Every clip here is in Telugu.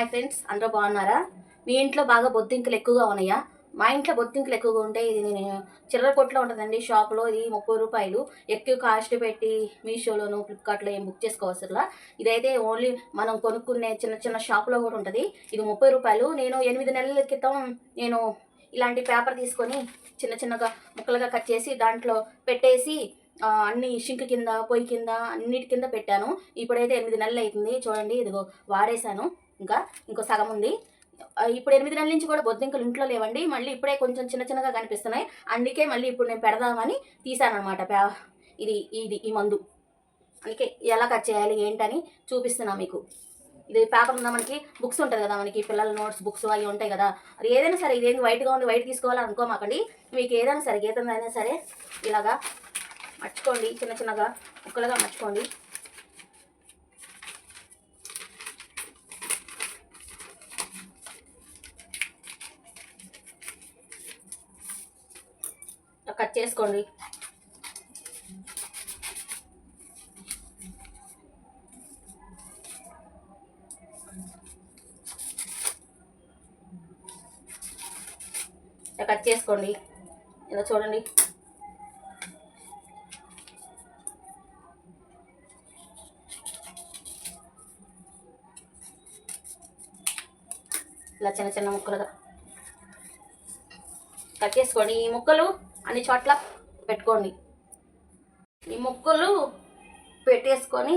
హాయ్ ఫ్రెండ్స్ అందరూ బాగున్నారా? మీ ఇంట్లో బాగా బొద్దింకలు ఎక్కువగా ఉన్నాయా? మా ఇంట్లో బొద్దింకలు ఎక్కువగా ఉంటాయి ఇది నేను చిల్లర కొట్లో ఉంటుందండి షాప్లో ఇది ముప్పై రూపాయలు. ఎక్కువ కాస్ట్ పెట్టి మీషోలోను ఫ్లిప్కార్ట్లో ఏం బుక్ చేసుకోవసరలా. ఇదైతే ఓన్లీ మనం కొనుక్కునే చిన్న చిన్న షాప్లో కూడా ఉంటుంది. ఇది ముప్పై రూపాయలు. నేను ఎనిమిది నెలల క్రితం నేను ఇలాంటి పేపర్ తీసుకొని చిన్న చిన్నగా ముక్కలుగా కట్ చేసి దాంట్లో పెట్టేసి అన్ని షింక్ కింద పొయ్యి కింద అన్నిటి కింద పెట్టాను. ఇప్పుడైతే ఎనిమిది నెలలు అవుతుంది చూడండి ఇదిగో వాడేశాను. ఇంకా ఇంకో సగం ఉంది. ఇప్పుడు ఎనిమిది నెలల నుంచి కూడా బొద్దింకలు ఇంట్లో లేవండి. మళ్ళీ ఇప్పుడే కొంచెం చిన్న చిన్నగా కనిపిస్తున్నాయి. అందుకే మళ్ళీ ఇప్పుడు నేను పెడదామని తీసానమాట ఇది ఇది ఈ మందు. అందుకే ఎలా కట్ చేయాలి ఏంటని చూపిస్తున్నా మీకు. ఇది పేపర్ ఉందా మనకి? బుక్స్ ఉంటుంది కదా మనకి పిల్లల నోట్స్ బుక్స్ అవి ఉంటాయి కదా. అది ఏదైనా సరే ఇదేంది వైట్గా ఉంది వైట్ తీసుకోవాలని అనుకోమాకండి. మీకు ఏదైనా సరే గీతం అయినా సరే ఇలాగా మర్చుకోండి చిన్న చిన్నగా ముక్కలుగా మర్చుకోండి. కట్ చేసుకోండి. ఇలా కట్ చేసుకోండి. ఇలా చూడండి. ఇలా చిన్న చిన్న ముక్కలుగా కట్ చేసుకోండి. ఈ ముక్కలు అన్ని చోట్ల పెట్టుకోండి. ఈ ముక్కలు పెట్టేసుకొని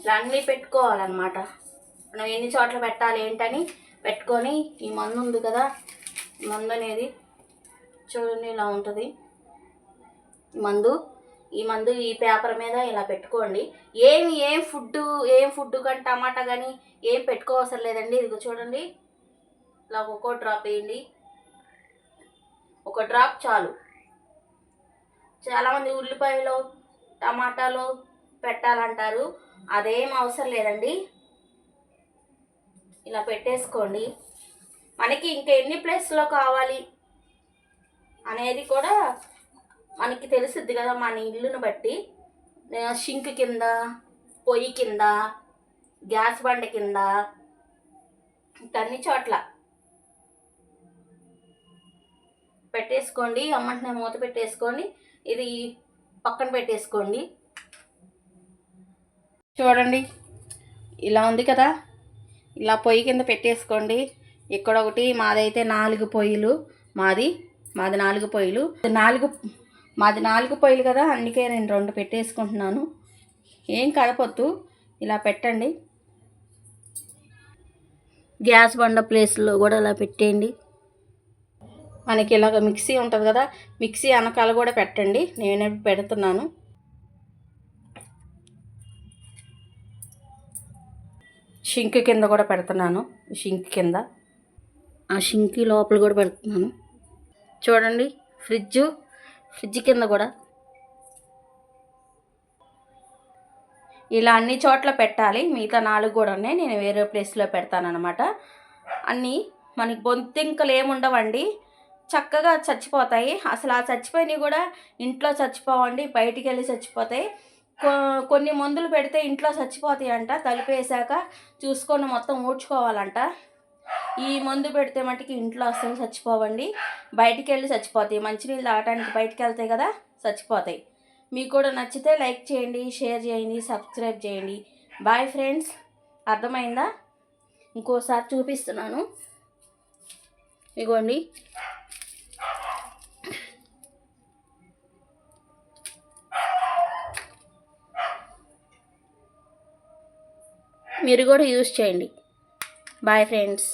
ఇలా అన్నీ పెట్టుకోవాలన్నమాట. మనం ఎన్ని చోట్ల పెట్టాలి ఏంటని పెట్టుకొని ఈ మందు ఉంది కదా మందు అనేది చూడండి ఇలా ఉంటుంది. మందు ఈ మందు ఈ పేపర్ మీద ఇలా పెట్టుకోండి. ఏమి ఏం ఫుడ్ ఏం ఫుడ్ కానీ టమాటా కానీ ఏం పెట్టుకోవసరం లేదండి. ఇదిగో చూడండి. ఇలా ఒక్కో డ్రాప్ వేయండి. ఒక డ్రాప్ చాలు. చాలామంది ఉల్లిపాయలు టమాటాలో పెట్టాలంటారు. అదేం అవసరం లేదండి. ఇలా పెట్టేసుకోండి. మనకి ఇంకా ఎన్ని ప్లేస్లో కావాలి అనేది కూడా మనకి తెలుసుద్ది కదా మన ఇల్లును బట్టి. షింక్ కింద పొయ్యి కింద గ్యాస్ బండ కింద అన్ని చోట్ల. పెట్టేసుకోండి అమ్మంటే మూత పెట్టేసుకోండి ఇది పక్కన పెట్టేసుకోండి. చూడండి ఇలా ఉంది కదా. ఇలా పొయ్యి కింద పెట్టేసుకోండి. ఇక్కడ ఒకటి మాదైతే నాలుగు పొయ్యిలు. మాది మాది నాలుగు పొయ్యిలు. నాలుగు మాది నాలుగు పొయ్యిలు కదా అందుకే నేను రెండు పెట్టేసుకుంటున్నాను. ఏం కలపొద్దు ఇలా పెట్టండి. గ్యాస్ బండ ప్లేస్లో కూడా ఇలా పెట్టేయండి. మనకి ఇలాగ మిక్సీ ఉంటుంది కదా మిక్సీ వెనకాల కూడా పెట్టండి నేనే పెడుతున్నాను. షింక్ కింద కూడా పెడుతున్నాను షింక్ కింద. ఆ షింక్ లోపల కూడా పెడుతున్నాను. చూడండి ఫ్రిడ్జ్ ఫ్రిడ్జ్ కింద కూడా. ఇలా అన్ని చోట్ల పెట్టాలి. మిగతా నాలుగు కూడా ఉన్నాయి. నేను వేరే ప్లేస్లో పెడతానమాట అన్నీ మనకి బొంతింకలు ఏముండవండి చక్కగా చచ్చిపోతాయి. అసలు ఆ చచ్చిపోయినవి కూడా ఇంట్లో చచ్చిపోవండి. బయటికి వెళ్ళి చచ్చిపోతాయి. కొ- కొన్ని మందులు పెడితే ఇంట్లో చచ్చిపోతాయి అంట తలిపేసాక చూసుకొని మొత్తం ఊడ్చుకోవాలంట. ఈ మందు పెడితే మటుకి ఇంట్లో అస్సలు చచ్చిపోవండి. బయటికి వెళ్ళి చచ్చిపోతాయి. మంచినీళ్ళు తాగటానికి బయటికి వెళ్తాయి కదా చచ్చిపోతాయి. మీకు కూడా నచ్చితే లైక్ చేయండి షేర్ చేయండి సబ్స్క్రైబ్ చేయండి. Bye friends. అర్థమైందా? ఇంకోసారి చూపిస్తున్నాను. ఇగోండి. మీరు కూడా యూస్ చేయండి. Bye friends.